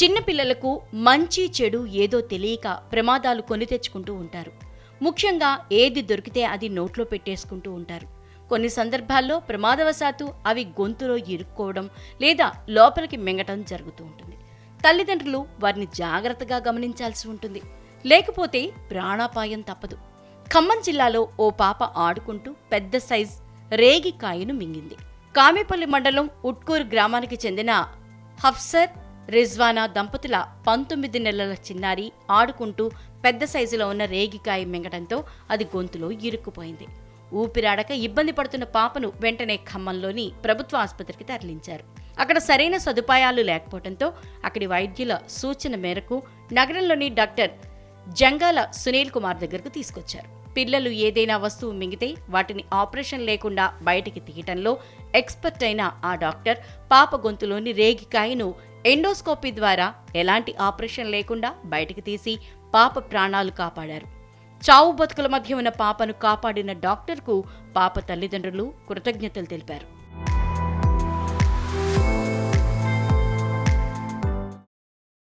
చిన్నపిల్లలకు మంచి చెడు ఏదో తెలియక ప్రమాదాలు కొని తెచ్చుకుంటూ ఉంటారు. ముఖ్యంగా ఏది దొరికితే అది నోట్లో పెట్టేసుకుంటూ ఉంటారు. కొన్ని సందర్భాల్లో ప్రమాదవశాత్తు అవి గొంతులో ఇరుక్కోవడం లేదా లోపలికి మింగటం జరుగుతూ ఉంటుంది. తల్లిదండ్రులు వారిని జాగ్రత్తగా గమనించాల్సి ఉంటుంది. లేకపోతే ప్రాణాపాయం తప్పదు. ఖమ్మం జిల్లాలో ఓ పాప ఆడుకుంటూ పెద్ద సైజ్ రేగి కాయను మింగింది. కామేపల్లి మండలం ఉట్కూరు గ్రామానికి చెందిన హఫ్సర్ రిజ్వానా దంపతుల పంతొమ్మిది నెలల చిన్నారి ఆడుకుంటూ పెద్ద సైజులో ఉన్న రేగికాయ మింగడంతో అది గొంతులో ఇరుక్కుపోయింది. ఊపిరాడక ఇబ్బంది పడుతున్న పాపను వెంటనే ఖమ్మంలోని ప్రభుత్వ ఆసుపత్రికి తరలించారు. అక్కడ సరైన సదుపాయాలు లేకపోవడంతో అక్కడి వైద్యుల సూచన మేరకు నగరంలోని డాక్టర్ జంగాల సునీల్ కుమార్ దగ్గరకు తీసుకొచ్చారు. పిల్లలు ఏదైనా వస్తువు మింగితే వాటిని ఆపరేషన్ లేకుండా బయటికి తీయటంలో ఎక్స్పర్ట్ అయిన ఆ డాక్టర్ పాప గొంతులోని రేగికాయను ఎండోస్కోపీ ద్వారా ఎలాంటి ఆపరేషన్ లేకుండా బయటికి తీసి పాప ప్రాణాలు కాపాడారు. చావు బతుకుల మధ్య ఉన్న పాపను కాపాడిన డాక్టర్కు పాప తల్లిదండ్రులు కృతజ్ఞతలు తెలిపారు.